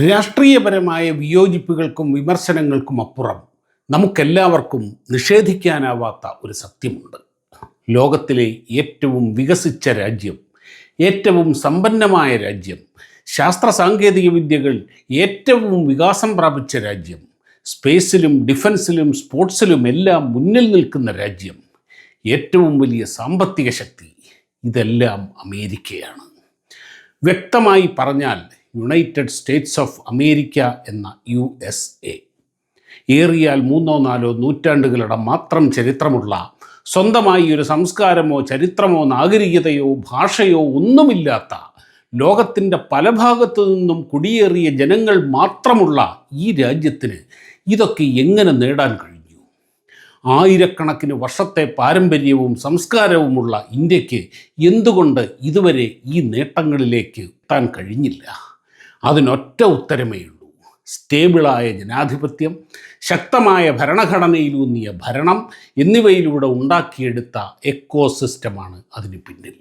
രാഷ്ട്രീയപരമായ വിയോജിപ്പുകൾക്കും വിമർശനങ്ങൾക്കും അപ്പുറം നമുക്കെല്ലാവർക്കും നിഷേധിക്കാനാവാത്ത ഒരു സത്യമുണ്ട്. ലോകത്തിലെ ഏറ്റവും വികസിച്ച രാജ്യം ഏറ്റവും സമ്പന്നമായ രാജ്യം ശാസ്ത്ര സാങ്കേതിക വിദ്യകൾ ഏറ്റവും വികാസം പ്രാപിച്ച രാജ്യം സ്പേസിലും ഡിഫൻസിലും സ്പോർട്സിലും എല്ലാം മുന്നിൽ നിൽക്കുന്ന രാജ്യം ഏറ്റവും വലിയ സാമ്പത്തിക ശക്തി ഇതെല്ലാം അമേരിക്കയാണ്. വ്യക്തമായി പറഞ്ഞാൽ യുണൈറ്റഡ് സ്റ്റേറ്റ്സ് ഓഫ് അമേരിക്ക എന്ന യു എസ് എ ഏറിയാൽ മൂന്നോ നാലോ നൂറ്റാണ്ടുകളുടെ മാത്രം ചരിത്രമുള്ള സ്വന്തമായി ഒരു സംസ്കാരമോ ചരിത്രമോ നാഗരികതയോ ഭാഷയോ ഒന്നുമില്ലാത്ത ലോകത്തിന്റെ പല ഭാഗത്തു നിന്നും കുടിയേറിയ ജനങ്ങൾ മാത്രമുള്ള ഈ രാജ്യത്തിന് ഇതൊക്കെ എങ്ങനെ നേടാൻ കഴിഞ്ഞു? ആയിരക്കണക്കിന് വർഷത്തെ പാരമ്പര്യവും സംസ്കാരവുമുള്ള ഇന്ത്യയ്ക്ക് എന്തുകൊണ്ട് ഇതുവരെ ഈ നേട്ടങ്ങളിലേക്ക് എത്താൻ കഴിഞ്ഞില്ല? അതിനൊറ്റ ഉത്തരമേ ഉള്ളൂ. സ്റ്റേബിളായ ജനാധിപത്യം ശക്തമായ ഭരണഘടനയിലൂന്നിയ ഭരണം എന്നിവയിലൂടെ ഉണ്ടാക്കിയെടുത്ത എക്കോ സിസ്റ്റമാണ് അതിന് പിന്നിൽ.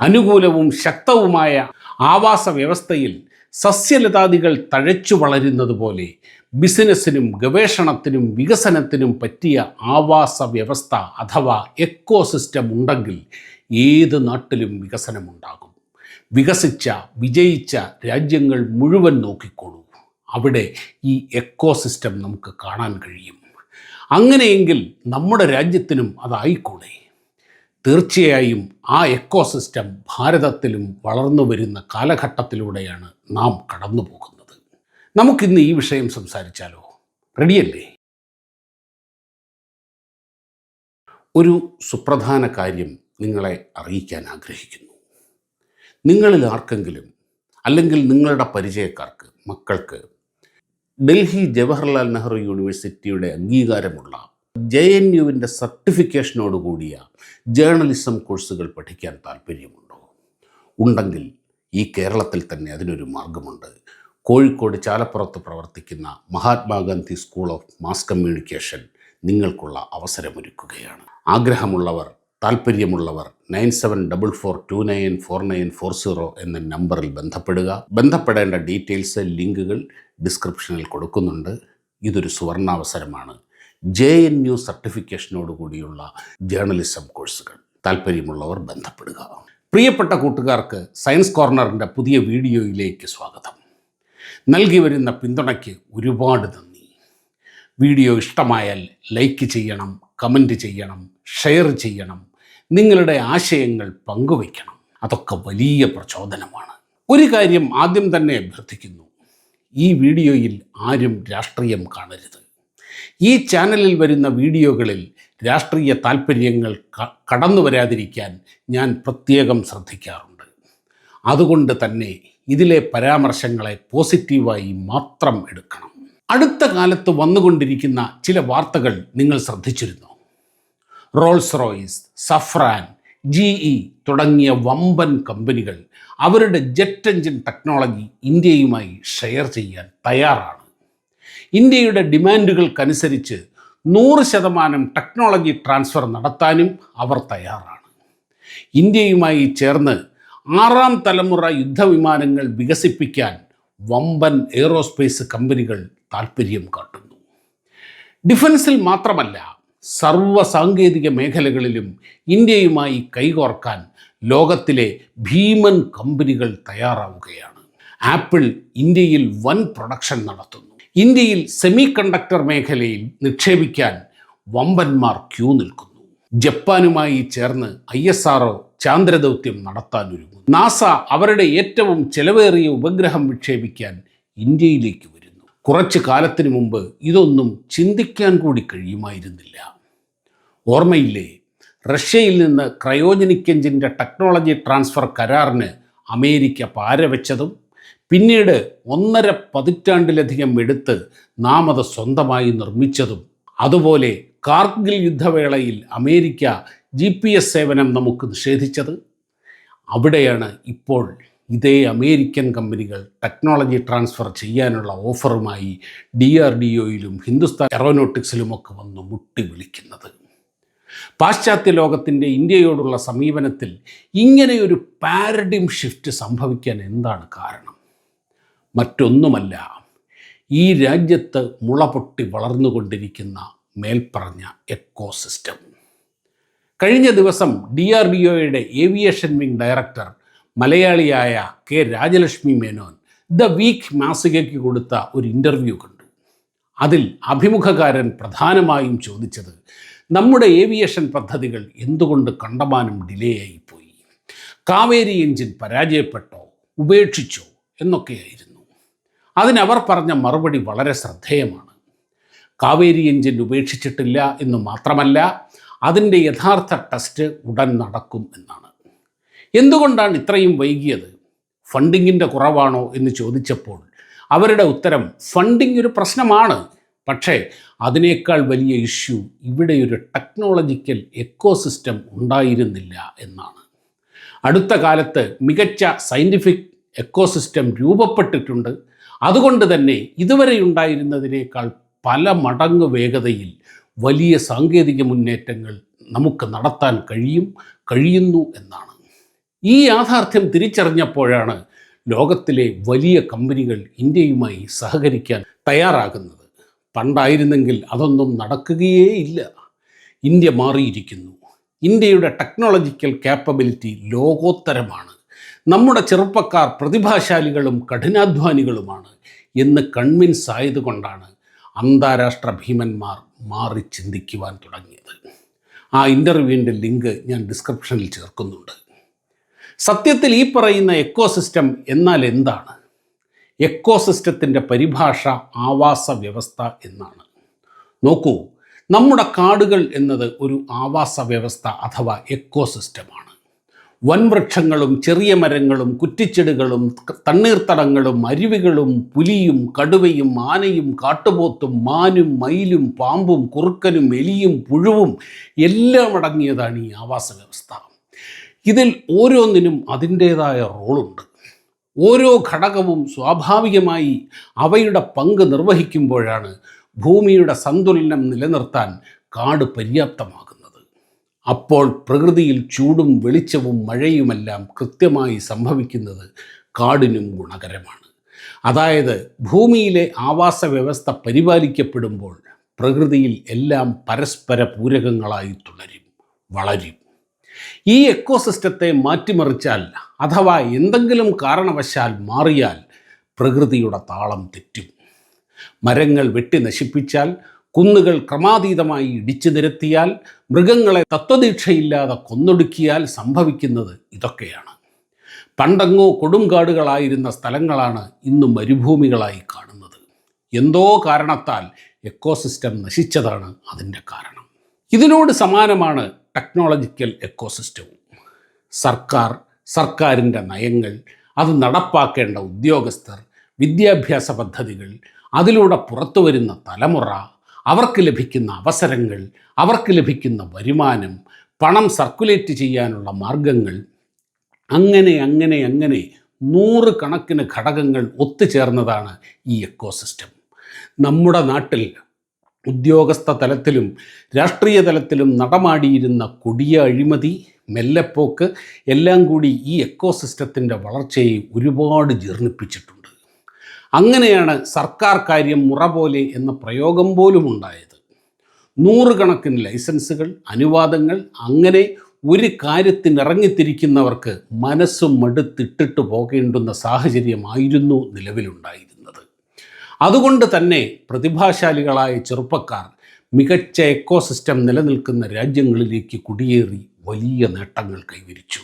അനുകൂലവും ശക്തവുമായ ആവാസ വ്യവസ്ഥയിൽ സസ്യലതാദികൾ തഴച്ചു വളരുന്നത് പോലെ ബിസിനസ്സിനും ഗവേഷണത്തിനും വികസനത്തിനും പറ്റിയ ആവാസ വ്യവസ്ഥ അഥവാ എക്കോ സിസ്റ്റം ഉണ്ടെങ്കിൽ ഏത് നാട്ടിലും വികസനമുണ്ടാകും. വികസിച്ച വിജയിച്ച രാജ്യങ്ങൾ മുഴുവൻ നോക്കിക്കോളൂ അവിടെ ഈ എക്കോ സിസ്റ്റം നമുക്ക് കാണാൻ കഴിയും. അങ്ങനെയെങ്കിൽ നമ്മുടെ രാജ്യത്തിനും അതായിക്കൂടെ. തീർച്ചയായും ആ എക്കോ സിസ്റ്റം ഭാരതത്തിലും വളർന്നു വരുന്ന കാലഘട്ടത്തിലൂടെയാണ് നാം കടന്നു പോകുന്നത് നമുക്കിന്ന് ഈ വിഷയം സംസാരിച്ചാലോ? റെഡിയല്ലേ? ഒരു സുപ്രധാന കാര്യം നിങ്ങളെ അറിയിക്കാൻ ആഗ്രഹിക്കുന്നു. നിങ്ങളിൽ ആർക്കെങ്കിലും അല്ലെങ്കിൽ നിങ്ങളുടെ പരിചയക്കാർക്ക് മക്കൾക്ക് ഡൽഹി ജവഹർലാൽ നെഹ്റു യൂണിവേഴ്സിറ്റിയുടെ അംഗീകാരമുള്ള ജെ എൻ യുവിന്റെ സർട്ടിഫിക്കേഷനോട് കൂടിയ ജേർണലിസം കോഴ്സുകൾ പഠിക്കാൻ താല്പര്യമുണ്ടോ ഉണ്ടെങ്കിൽ ഈ കേരളത്തിൽ തന്നെ അതിനൊരു മാർഗമുണ്ട്. കോഴിക്കോട് ചാലപ്പുറത്ത് പ്രവർത്തിക്കുന്ന Mahatma Gandhi school of mass communication നിങ്ങൾക്കുള്ള അവസരമൊരുക്കുകയാണ്. ആഗ്രഹമുള്ളവർ താല്പര്യമുള്ളവർ nine seven double four two nine four nine four zero എന്ന നമ്പറിൽ ബന്ധപ്പെടുക. ബന്ധപ്പെടേണ്ട ഡീറ്റെയിൽസ് ലിങ്കുകൾ ഡിസ്ക്രിപ്ഷനിൽ കൊടുക്കുന്നുണ്ട്. ഇതൊരു സുവർണാവസരമാണ്. ജെ എൻ യു സർട്ടിഫിക്കേഷനോട് കൂടിയുള്ള ജേർണലിസം കോഴ്സുകൾ. താല്പര്യമുള്ളവർ ബന്ധപ്പെടുക. പ്രിയപ്പെട്ട കൂട്ടുകാർക്ക് സയൻസ് കോർണറിന്റെ പുതിയ വീഡിയോയിലേക്ക് സ്വാഗതം. നൽകി വരുന്ന പിന്തുണയ്ക്ക് ഒരുപാട് നന്ദി. വീഡിയോ ഇഷ്ടമായാൽ ലൈക്ക് ചെയ്യണം കമന്റ് ചെയ്യണം ഷെയർ ചെയ്യണം നിങ്ങളുടെ ആശയങ്ങൾ പങ്കുവയ്ക്കണം. അതൊക്കെ വലിയ പ്രചോദനമാണ്. ഒരു കാര്യം ആദ്യം തന്നെ അഭ്യർത്ഥിക്കുന്നു. ഈ വീഡിയോയിൽ ആരും രാഷ്ട്രീയം കാണരുത്. ഈ ചാനലിൽ വരുന്ന വീഡിയോകളിൽ രാഷ്ട്രീയ താല്പര്യങ്ങൾ കടന്നു വരാതിരിക്കാൻ ഞാൻ പ്രത്യേകം ശ്രദ്ധിക്കാറുണ്ട്. അതുകൊണ്ട് തന്നെ ഇതിലെ പരാമർശങ്ങളെ പോസിറ്റീവായി മാത്രം എടുക്കണം. അടുത്ത കാലത്ത് വന്നുകൊണ്ടിരിക്കുന്ന ചില വാർത്തകൾ നിങ്ങൾ ശ്രദ്ധിച്ചിരുന്നോ? Rolls Royce Safran G E തുടങ്ങിയ വമ്പൻ കമ്പനികൾ അവരുടെ ജെറ്റ് എഞ്ചിൻ ടെക്നോളജി ഇന്ത്യയുമായി ഷെയർ ചെയ്യാൻ തയ്യാറാണ്. ഇന്ത്യയുടെ ഡിമാൻഡുകൾക്കനുസരിച്ച് നൂറ് ശതമാനം ടെക്നോളജി ട്രാൻസ്ഫർ നടത്താനും അവർ തയ്യാറാണ്. ഇന്ത്യയുമായി ചേർന്ന് ആറാം തലമുറ യുദ്ധവിമാനങ്ങൾ വികസിപ്പിക്കാൻ വമ്പൻ എയ്റോസ്പേസ് കമ്പനികൾ താൽപ്പര്യം കാട്ടുന്നു. ഡിഫൻസിൽ മാത്രമല്ല സർവ സാങ്കേതിക മേഖലകളിലും ഇന്ത്യയുമായി കൈകോർക്കാൻ ലോകത്തിലെ ഭീമൻ കമ്പനികൾ തയ്യാറാവുകയാണ്. ആപ്പിൾ ഇന്ത്യയിൽ വൻ പ്രൊഡക്ഷൻ നടത്തുന്നു. ഇന്ത്യയിൽ സെമി കണ്ടക്ടർ മേഖലയിൽ നിക്ഷേപിക്കാൻ വമ്പന്മാർ ക്യൂ നിൽക്കുന്നു. ജപ്പാനുമായി ചേർന്ന് ഐ എസ് ആർഒ ചാന്ദ്രദൗത്യം നടത്താനൊരുങ്ങും നാസ അവരുടെ ഏറ്റവും ചെലവേറിയ ഉപഗ്രഹം വിക്ഷേപിക്കാൻ ഇന്ത്യയിലേക്ക് വരുന്നു. കുറച്ചു കാലത്തിനു മുമ്പ് ഇതൊന്നും ചിന്തിക്കാൻ കൂടി കഴിയുമായിരുന്നില്ല. ഓർമ്മയില്ലേ? റഷ്യയിൽ നിന്ന് ക്രയോജനിക് എഞ്ചിന്റെ ടെക്നോളജി ട്രാൻസ്ഫർ കരാറിന് അമേരിക്ക പാരവെച്ചതും പിന്നീട് ഒന്നര പതിറ്റാണ്ടിലധികം എടുത്ത് നാം അത് സ്വന്തമായി നിർമ്മിച്ചതും. അതുപോലെ കാർഗിൽ യുദ്ധവേളയിൽ അമേരിക്ക ജി പി എസ് സേവനം നമുക്ക് നിഷേധിച്ചത്. അവിടെയാണ് ഇപ്പോൾ ഇതേ അമേരിക്കൻ കമ്പനികൾ ടെക്നോളജി ട്രാൻസ്ഫർ ചെയ്യാനുള്ള ഓഫറുമായി ഡി ആർ ഡി ഒയിലും ഹിന്ദുസ്ഥാൻ എറോനോട്ടിക്സിലുമൊക്കെ വന്ന് മുട്ടി വിളിക്കുന്നത്. പാശ്ചാത്യ ലോകത്തിന്റെ ഇന്ത്യയോടുള്ള സമീപനത്തിൽ ഇങ്ങനെയൊരു പാരഡിം ഷിഫ്റ്റ് സംഭവിക്കാൻ എന്താണ് കാരണം? മറ്റൊന്നുമല്ല ഈ രാജ്യത്ത് മുളപൊട്ടി വളർന്നുകൊണ്ടിരിക്കുന്ന മേൽപ്പറഞ്ഞ എക്കോസിസ്റ്റം. കഴിഞ്ഞ ദിവസം ഡി ആർ ഡി ഒയുടെ ഏവിയേഷൻ വിംഗ് ഡയറക്ടർ മലയാളിയായ K Rajalakshmi Menon The Week മാസികയ്ക്ക് കൊടുത്ത ഒരു ഇന്റർവ്യൂ കണ്ടു. അതിൽ അഭിമുഖകാരൻ പ്രധാനമായും ചോദിച്ചത് നമ്മുടെ ഏവിയേഷൻ പദ്ധതികൾ എന്തുകൊണ്ട് കണ്ടമാനം ഡിലേ ആയിപ്പോയി? കാവേരി എഞ്ചിൻ പരാജയപ്പെട്ടോ? ഉപേക്ഷിച്ചോ? എന്നൊക്കെയായിരുന്നു. അതിനവർ പറഞ്ഞ മറുപടി വളരെ ശ്രദ്ധേയമാണ്. കാവേരി എഞ്ചിൻ ഉപേക്ഷിച്ചിട്ടില്ല എന്ന് മാത്രമല്ല അതിന്റെ യഥാർത്ഥ ടെസ്റ്റ് ഉടൻ നടക്കും എന്നാണ്. എന്തുകൊണ്ടാണ് ഇത്രയും വൈകിയത്? ഫണ്ടിങ്ങിന്റെ കുറവാണോ എന്ന് ചോദിച്ചപ്പോൾ അവരുടെ ഉത്തരം ഫണ്ടിങ് ഒരു പ്രശ്നമാണ് പക്ഷേ അതിനേക്കാൾ വലിയ ഇഷ്യൂ ഇവിടെ ഒരു ടെക്നോളജിക്കൽ എക്കോസിസ്റ്റം ഉണ്ടായിരുന്നില്ല എന്നാണ്. അടുത്ത കാലത്ത് മികച്ച സയന്റിഫിക് എക്കോസിസ്റ്റം രൂപപ്പെട്ടിട്ടുണ്ട്. അതുകൊണ്ട് തന്നെ ഇതുവരെ ഉണ്ടായിരുന്നതിനേക്കാൾ പല മടങ്ങ് വേഗതയിൽ വലിയ സാങ്കേതിക മുന്നേറ്റങ്ങൾ നമുക്ക് നടത്താൻ കഴിയും കഴിയുന്നു എന്നാണ്. ഈ യാഥാർത്ഥ്യം തിരിച്ചറിഞ്ഞപ്പോഴാണ് ലോകത്തിലെ വലിയ കമ്പനികൾ ഇന്ത്യയുമായി സഹകരിക്കാൻ തയ്യാറാകുന്നത്. പണ്ടായിരുന്നെങ്കിൽ അതൊന്നും നടക്കുകയേ ഇല്ല. ഇന്ത്യ മാറിയിരിക്കുന്നു. ഇന്ത്യയുടെ ടെക്നോളജിക്കൽ ക്യാപ്പബിലിറ്റി ലോകോത്തരമാണ്. നമ്മുടെ ചെറുപ്പക്കാർ പ്രതിഭാശാലികളും കഠിനാധ്വാനികളുമാണ് എന്ന് കൺവിൻസ് ആയതുകൊണ്ടാണ് അന്താരാഷ്ട്ര ഭീമന്മാർ മാറി ചിന്തിക്കുവാൻ തുടങ്ങിയത്. ആ ഇന്റർവ്യൂവിന്റെ ലിങ്ക് ഞാൻ ഡിസ്ക്രിപ്ഷനിൽ ചേർക്കുന്നുണ്ട്. സത്യത്തിൽ ഈ പറയുന്ന എക്കോസിസ്റ്റം എന്നാൽ എന്താണ്? എക്കോസിസ്റ്റത്തിന്റെ പരിഭാഷ ആവാസ വ്യവസ്ഥ എന്നാണ്. നോക്കൂ നമ്മുടെ കാടുകൾ എന്നത് ഒരു ആവാസ വ്യവസ്ഥ അഥവാ എക്കോസിസ്റ്റമാണ്. വൻവൃക്ഷങ്ങളും ചെറിയ മരങ്ങളും കുറ്റിച്ചെടികളും തണ്ണീർത്തടങ്ങളും അരുവികളും പുലിയും കടുവയും ആനയും കാട്ടുപോത്തും മാനും മയിലും പാമ്പും കുറുക്കനും എലിയും പുഴുവും എല്ലാം അടങ്ങിയതാണ് ഈ ആവാസ വ്യവസ്ഥ. ഇതിൽ ഓരോന്നിനും അതിന്റേതായ റോളുണ്ട്. ഓരോ ഘടകവും സ്വാഭാവികമായി അവയുടെ പങ്ക് നിർവഹിക്കുമ്പോഴാണ് ഭൂമിയുടെ സന്തുലനം നിലനിർത്താൻ കാട് പര്യാപ്തമാകുന്നത്. അപ്പോൾ പ്രകൃതിയിൽ ചൂടും വെളിച്ചവും മഴയുമെല്ലാം കൃത്യമായി സംഭവിക്കുന്നത് കാടിനും ഗുണകരമാണ്. അതായത് ഭൂമിയിലെ ആവാസ വ്യവസ്ഥ പരിപാലിക്കപ്പെടുമ്പോൾ പ്രകൃതിയിൽ എല്ലാം പരസ്പര പൂരകങ്ങളായി തുടരും വളരും. ഈ എക്കോസിസ്റ്റത്തെ മാറ്റിമറിച്ചാൽ അഥവാ എന്തെങ്കിലും കാരണവശാൽ മാറിയാൽ പ്രകൃതിയുടെ താളം തെറ്റും. മരങ്ങൾ വെട്ടി നശിപ്പിച്ചാൽ കുന്നുകൾ ക്രമാതീതമായി ഇടിച്ചു നിരത്തിയാൽ മൃഗങ്ങളെ തത്വദീക്ഷയില്ലാതെ കൊന്നൊടുക്കിയാൽ സംഭവിക്കുന്നത് ഇതൊക്കെയാണ്. പണ്ടങ്ങോ കൊടുങ്കാടുകളായിരുന്ന സ്ഥലങ്ങളാണ് ഇന്ന് മരുഭൂമികളായി കാണുന്നത്. എന്തോ കാരണത്താൽ എക്കോസിസ്റ്റം നശിച്ചതാണ് അതിന്റെ കാരണം. ഇതിനോട് സമാനമാണ് ടെക്നോളജിക്കൽ എക്കോസിസ്റ്റവും സർക്കാർ സർക്കാരിന്റെ നയങ്ങൾ അത് നടപ്പാക്കേണ്ട ഉദ്യോഗസ്ഥർ വിദ്യാഭ്യാസ പദ്ധതികൾ അതിലൂടെ പുറത്തു വരുന്ന തലമുറ അവർക്ക് ലഭിക്കുന്ന അവസരങ്ങൾ അവർക്ക് ലഭിക്കുന്ന വരുമാനം പണം സർക്കുലേറ്റ് ചെയ്യാനുള്ള മാർഗങ്ങൾ അങ്ങനെ അങ്ങനെ അങ്ങനെ നൂറ് കണക്കിന് ഘടകങ്ങൾ ഒത്തുചേർന്നതാണ് ഈ എക്കോസിസ്റ്റം നമ്മുടെ നാട്ടിൽ ഉദ്യോഗസ്ഥ തലത്തിലും രാഷ്ട്രീയ തലത്തിലും നടമാടിയിരുന്ന കൊടിയ അഴിമതി മെല്ലെപ്പോക്ക് എല്ലാം കൂടി ഈ എക്കോസിസ്റ്റത്തിന്റെ വളർച്ചയെ ഒരുപാട് ജീർണിപ്പിച്ചിട്ടുണ്ട്. അങ്ങനെയാണ് സർക്കാർ കാര്യം മുറ പോലെ എന്ന പ്രയോഗം പോലും ഉണ്ടായത്. നൂറുകണക്കിന് ലൈസൻസുകൾ അനുവാദങ്ങൾ അങ്ങനെ ഒരു കാര്യത്തിന് ഇറങ്ങിത്തിരിക്കുന്നവർക്ക് മനസ്സും മടുത്തിട്ടിട്ട് പോകേണ്ടുന്ന സാഹചര്യമായിരുന്നു നിലവിലുണ്ടായിരുന്നത്. അതുകൊണ്ട് തന്നെ പ്രതിഭാശാലികളായ ചെറുപ്പക്കാർ മികച്ച എക്കോസിസ്റ്റം നിലനിൽക്കുന്ന രാജ്യങ്ങളിലേക്ക് കുടിയേറി വലിയ നേട്ടങ്ങൾ കൈവരിച്ചു.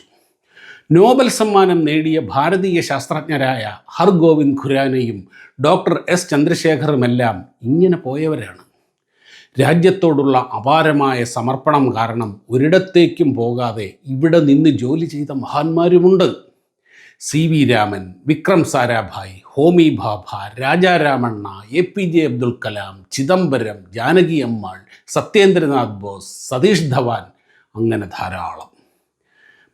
നോബൽ സമ്മാനം നേടിയ ഭാരതീയ ശാസ്ത്രജ്ഞരായ ഹർഗോവിന്ദ് ഖുരാനയും ഡോക്ടർ എസ് ചന്ദ്രശേഖറുമെല്ലാം ഇങ്ങനെ പോയവരാണ്. രാജ്യത്തോടുള്ള അപാരമായ സമർപ്പണം കാരണം ഒരിടത്തേക്കും പോകാതെ ഇവിടെ നിന്ന് ജോലി ചെയ്ത മഹാന്മാരുമുണ്ട്. C V Raman Vikram Sarabhai Homi Bhabha Raja Ramanna A P J Abdul Kalam Chidambaram Janaki Ammal Satyendranath Bose Satish Dhawan അങ്ങനെ ധാരാളം.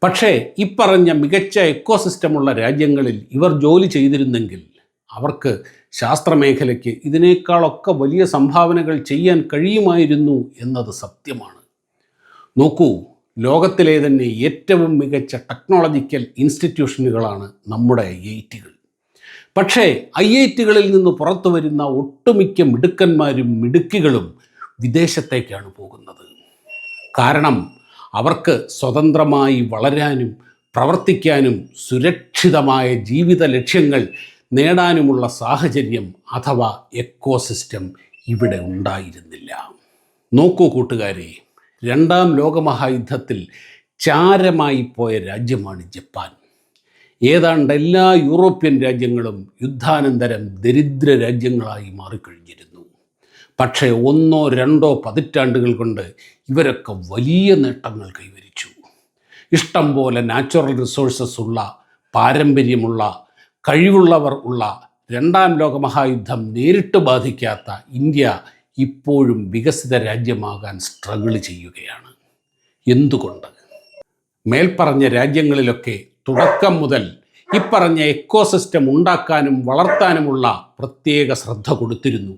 പക്ഷേ ഇപ്പറഞ്ഞ മികച്ച എക്കോസിസ്റ്റമുള്ള രാജ്യങ്ങളിൽ ഇവർ ജോലി ചെയ്തിരുന്നെങ്കിൽ അവർക്ക് ശാസ്ത്രമേഖലയ്ക്ക് ഇതിനേക്കാളൊക്കെ വലിയ സംഭാവനകൾ ചെയ്യാൻ കഴിയുമായിരുന്നു എന്നത് സത്യമാണ്. നോക്കൂ ലോകത്തിലെ തന്നെ ഏറ്റവും മികച്ച ടെക്നോളജിക്കൽ ഇൻസ്റ്റിറ്റ്യൂഷനുകളാണ് നമ്മുടെ ഐ ഐ ടികൾ. പക്ഷേ ഐ ഐ ടികളിൽ നിന്ന് പുറത്തു വരുന്ന ഒട്ടുമിക്ക മിടുക്കന്മാരും മിടുക്കികളും വിദേശത്തേക്കാണ് പോകുന്നത്. കാരണം അവർക്ക് സ്വതന്ത്രമായി വളരാനും പ്രവർത്തിക്കാനും സുരക്ഷിതമായ ജീവിത ലക്ഷ്യങ്ങൾ നേടാനുമുള്ള സാഹചര്യം അഥവാ എക്കോസിസ്റ്റം ഇവിടെ ഉണ്ടായിരുന്നില്ല. നോക്കൂ കൂട്ടുകാരെ രണ്ടാം ലോകമഹായുദ്ധത്തിൽ ചാരമായി പോയ രാജ്യമാണ് ജപ്പാൻ. ഏതാണ്ട് എല്ലാ യൂറോപ്യൻ രാജ്യങ്ങളും യുദ്ധാനന്തരം ദരിദ്ര രാജ്യങ്ങളായി മാറിക്കഴിഞ്ഞിരുന്നു. പക്ഷേ ഒന്നോ രണ്ടോ പതിറ്റാണ്ടുകൾ കൊണ്ട് ഇവരൊക്കെ വലിയ നേട്ടങ്ങൾ കൈവരിച്ചു. ഇഷ്ടം പോലെ നാച്ചുറൽ റിസോഴ്സസ് ഉള്ള പാരമ്പര്യമുള്ള കഴിവുള്ളവർ ഉള്ള രണ്ടാം ലോകമഹായുദ്ധം നേരിട്ട് ബാധിക്കാത്ത ഇന്ത്യ ഇപ്പോഴും വികസിത രാജ്യമാകാൻ സ്ട്രഗിൾ ചെയ്യുകയാണ്. എന്തുകൊണ്ട്? മേൽപ്പറഞ്ഞ രാജ്യങ്ങളിലൊക്കെ തുടക്കം മുതൽ ഇപ്പറഞ്ഞ എക്കോസിസ്റ്റം ഉണ്ടാക്കാനും വളർത്താനുമുള്ള പ്രത്യേക ശ്രദ്ധ കൊടുത്തിരുന്നു.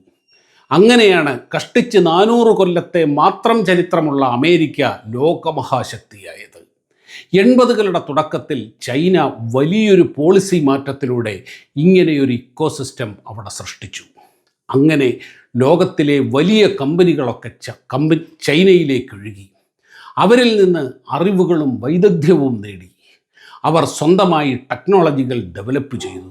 അങ്ങനെയാണ് കഷ്ടിച്ച് നാനൂറ് കൊല്ലത്തെ മാത്രം ചരിത്രമുള്ള അമേരിക്ക ലോകമഹാശക്തിയായത്. എൺപതുകളുടെ തുടക്കത്തിൽ ചൈന വലിയൊരു പോളിസി മാറ്റത്തിലൂടെ ഇങ്ങനെയൊരു ഇക്കോസിസ്റ്റം അവിടെ സൃഷ്ടിച്ചു. അങ്ങനെ ലോകത്തിലെ വലിയ കമ്പനികളൊക്കെ കമ്പനി ചൈനയിലേക്ക് ഒഴുകി. അവരിൽ നിന്ന് അറിവുകളും വൈദഗ്ധ്യവും നേടി. അവർ സ്വന്തമായി ടെക്നോളജികൾ ഡെവലപ്പ് ചെയ്തു.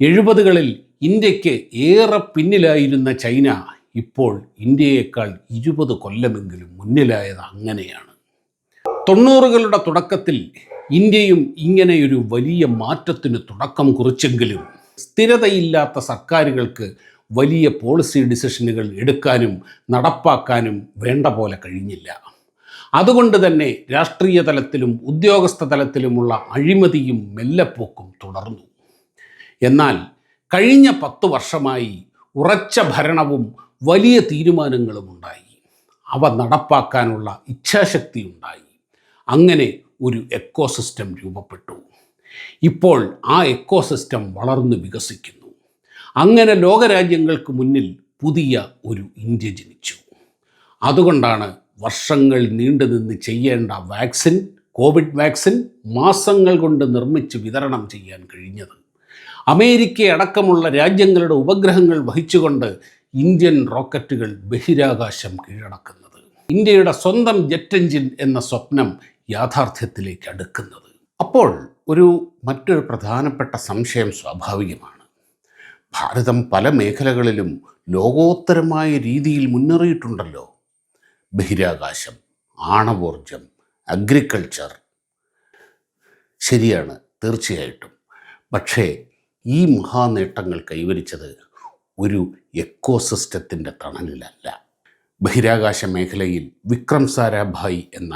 എഴുപതുകളിൽ ഇന്ത്യയ്ക്ക് ഏറെ പിന്നിലായിരുന്ന ചൈന ഇപ്പോൾ ഇന്ത്യയേക്കാൾ ഇരുപത് കൊല്ലമെങ്കിലും മുന്നിലായത് അങ്ങനെയാണ്. തൊണ്ണൂറുകളുടെ തുടക്കത്തിൽ ഇന്ത്യയും ഇങ്ങനെയൊരു വലിയ മാറ്റത്തിന് തുടക്കം കുറിച്ചെങ്കിലും സ്ഥിരതയില്ലാത്ത സർക്കാരുകൾക്ക് വലിയ പോളിസി ഡിസിഷനുകൾ എടുക്കാനും നടപ്പാക്കാനും വേണ്ട പോലെ കഴിഞ്ഞില്ല. അതുകൊണ്ട് തന്നെ രാഷ്ട്രീയ തലത്തിലും ഉദ്യോഗസ്ഥ തലത്തിലുമുള്ള അഴിമതിയും മെല്ലെപ്പോക്കും തുടർന്നു. എന്നാൽ കഴിഞ്ഞ പത്ത് വർഷമായി ഉറച്ച ഭരണവും വലിയ തീരുമാനങ്ങളും ഉണ്ടായി. അവ നടപ്പാക്കാനുള്ള ഇച്ഛാശക്തി ഉണ്ടായി. അങ്ങനെ ഒരു എക്കോസിസ്റ്റം രൂപപ്പെട്ടു. ഇപ്പോൾ ആ എക്കോസിസ്റ്റം വളർന്നു വികസിക്കുന്നു. അങ്ങനെ ലോകരാജ്യങ്ങൾക്ക് മുന്നിൽ പുതിയ ഒരു ഇന്ത്യ ജനിച്ചു. അതുകൊണ്ടാണ് വർഷങ്ങൾ നീണ്ടുനിന്ന് ചെയ്യേണ്ട വാക്സിൻ കോവിഡ് വാക്സിൻ മാസങ്ങൾ കൊണ്ട് നിർമ്മിച്ച് വിതരണം ചെയ്യാൻ കഴിഞ്ഞത്. അമേരിക്ക അടക്കമുള്ള രാജ്യങ്ങളുടെ ഉപഗ്രഹങ്ങൾ വഹിച്ചുകൊണ്ട് ഇന്ത്യൻ റോക്കറ്റുകൾ ബഹിരാകാശം കീഴടക്കുന്നത്. ഇന്ത്യയുടെ സ്വന്തം ജെറ്റ് എഞ്ചിൻ എന്ന സ്വപ്നം യാഥാർത്ഥ്യത്തിലേക്ക് അടുക്കുന്നത്. അപ്പോൾ ഒരു മറ്റൊരു പ്രധാനപ്പെട്ട സംശയം സ്വാഭാവികമാണ്. ഭാരതം പല മേഖലകളിലും ലോകോത്തരമായ രീതിയിൽ മുന്നേറിയിട്ടുണ്ടല്ലോ. ബഹിരാകാശം ആണവോർജം അഗ്രികൾച്ചർ ശരിയാണ് തീർച്ചയായിട്ടും. പക്ഷേ ഈ മഹാനേട്ടങ്ങൾ കൈവരിച്ചത് ഒരു എക്കോസിസ്റ്റത്തിന്റെ തണലിലല്ല. ബഹിരാകാശ മേഖലയിൽ വിക്രം സാരാഭായ് എന്ന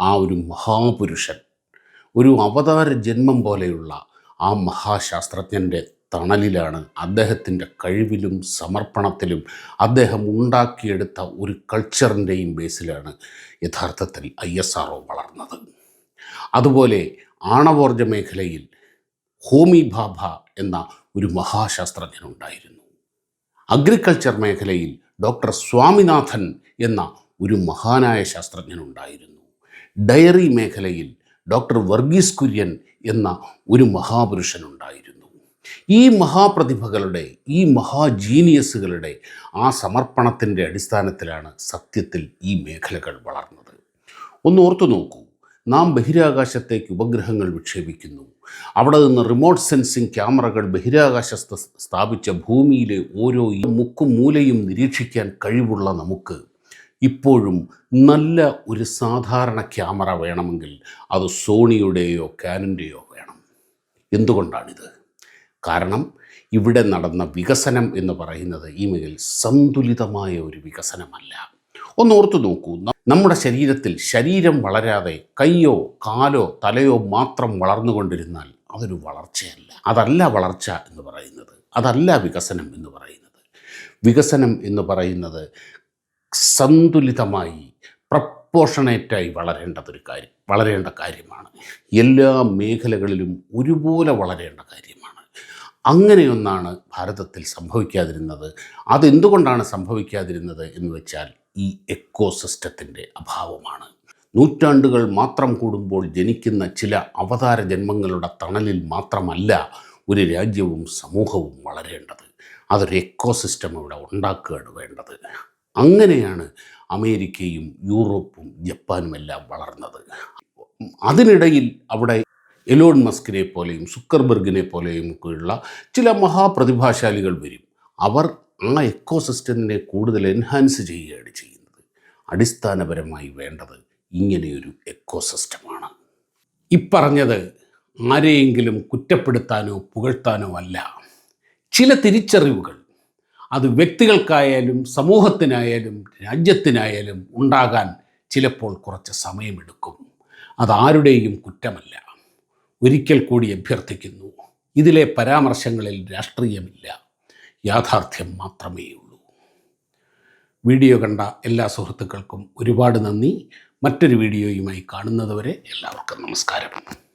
ആ ഒരു മഹാപുരുഷൻ ഒരു അവതാര ജന്മം പോലെയുള്ള ആ മഹാശാസ്ത്രജ്ഞന്റെ തണലിലാണ്. അദ്ദേഹത്തിന്റെ കഴിവിലും സമർപ്പണത്തിലും അദ്ദേഹം ഉണ്ടാക്കിയെടുത്ത ഒരു കൾച്ചറിന്റെയും ബേസിലാണ് യഥാർത്ഥത്തിൽ ഐ എസ് ആർ വളർന്നത്. അതുപോലെ ആണവോർജ മേഖലയിൽ ഹോമി ഭാഭ എന്ന ഒരു മഹാശാസ്ത്രജ്ഞനുണ്ടായിരുന്നു. അഗ്രികൾച്ചർ മേഖലയിൽ ഡോക്ടർ സ്വാമിനാഥൻ എന്ന ഒരു മഹാനായ ശാസ്ത്രജ്ഞനുണ്ടായിരുന്നു. ഡയറി മേഖലയിൽ ഡോക്ടർ വർഗീസ് കുര്യൻ എന്ന ഒരു മഹാപുരുഷനുണ്ടായിരുന്നു. ഈ മഹാപ്രതിഭകളുടെ ഈ മഹാജീനിയസുകളുടെ ആ സമർപ്പണത്തിന്റെ അടിസ്ഥാനത്തിലാണ് സത്യത്തിൽ ഈ മേഖലകൾ വളർന്നത്. ഒന്ന് ഓർത്തു നോക്കൂ. നാം ബഹിരാകാശത്തേക്ക് ഉപഗ്രഹങ്ങൾ വിക്ഷേപിക്കുന്നു. അവിടെ നിന്ന് റിമോട്ട് സെൻസിങ് ക്യാമറകൾ ബഹിരാകാശത്ത് സ്ഥാപിച്ച ഭൂമിയിലെ ഓരോ മുക്കും മൂലയും നിരീക്ഷിക്കാൻ കഴിവുള്ള നമുക്ക് ഇപ്പോഴും നല്ല ഒരു സാധാരണ ക്യാമറ വേണമെങ്കിൽ അത് സോണിയുടെയോ കാനന്റെയോ വേണം. എന്തുകൊണ്ടാണിത്? കാരണം ഇവിടെ നടന്ന വികസനം എന്ന് പറയുന്നത് ഈ മേഖല സന്തുലിതമായ ഒരു വികസനമല്ല. ഒന്ന് ഓർത്തു നോക്കൂ നമ്മുടെ ശരീരത്തിൽ ശരീരം വളരാതെ കയ്യോ കാലോ തലയോ മാത്രം വളർന്നുകൊണ്ടിരുന്നാൽ അതൊരു വളർച്ചയല്ല. അതല്ല വളർച്ച എന്ന് പറയുന്നത്. അതല്ല വികസനം എന്ന് പറയുന്നത്. വികസനം എന്ന് പറയുന്നത് സന്തുലിതമായി പ്രപ്പോഷണേറ്റായി വളരേണ്ടതൊരു കാര്യം വളരേണ്ട കാര്യമാണ്. എല്ലാ മേഖലകളിലും ഒരുപോലെ വളരേണ്ട കാര്യമാണ് അങ്ങനെയൊന്നാണ് ഭാരതത്തിൽ സംഭവിക്കാതിരുന്നത്. അതെന്തുകൊണ്ടാണ് സംഭവിക്കാതിരുന്നത് എന്ന് വെച്ചാൽ ഈ എക്കോസിസ്റ്റത്തിന്റെ അഭാവമാണ്. നൂറ്റാണ്ടുകൾ മാത്രം കൂടുമ്പോൾ ജനിക്കുന്ന ചില അവതാര ജന്മങ്ങളുടെ തണലിൽ മാത്രമല്ല ഒരു രാജ്യവും സമൂഹവും വളരേണ്ടത്. അതൊരു എക്കോസിസ്റ്റം ഇവിടെ ഉണ്ടാക്കുകയാണ് വേണ്ടത്. അങ്ങനെയാണ് അമേരിക്കയും യൂറോപ്പും ജപ്പാനുമെല്ലാം വളർന്നത്. അതിനിടയിൽ അവിടെ എലോൺ മസ്കിനെ പോലെയും സുക്കർബർഗിനെ പോലെയും ഒക്കെയുള്ള ചില മഹാപ്രതിഭാശാലികൾ വരും. അവർ ആ എക്കോസിസ്റ്റത്തിനെ കൂടുതൽ എൻഹാൻസ് ചെയ്യുകയാണ് ചെയ്യുന്നത്. അടിസ്ഥാനപരമായി വേണ്ടത് ഇങ്ങനെയൊരു എക്കോസിസ്റ്റമാണ്. ഇപ്പറഞ്ഞത് ആരെയെങ്കിലും കുറ്റപ്പെടുത്താനോ പുകഴ്ത്താനോ അല്ല. ചില തിരിച്ചറിവുകൾ അത് വ്യക്തികൾക്കായാലും സമൂഹത്തിനായാലും രാജ്യത്തിനായാലും ഉണ്ടാകാൻ ചിലപ്പോൾ കുറച്ച് സമയമെടുക്കും. അതാരുടെയും കുറ്റമല്ല. ഒരിക്കൽ കൂടി അഭ്യർത്ഥിക്കുന്നു. ഇതിലെ പരാമർശങ്ങളിൽ രാഷ്ട്രീയമില്ല. യാഥാർത്ഥ്യം മാത്രമേ ഉള്ളൂ വീഡിയോ കണ്ട എല്ലാ സുഹൃത്തുക്കൾക്കും ഒരുപാട് നന്ദി. മറ്റൊരു വീഡിയോയുമായി കാണുന്നതുവരെ എല്ലാവർക്കും നമസ്കാരം.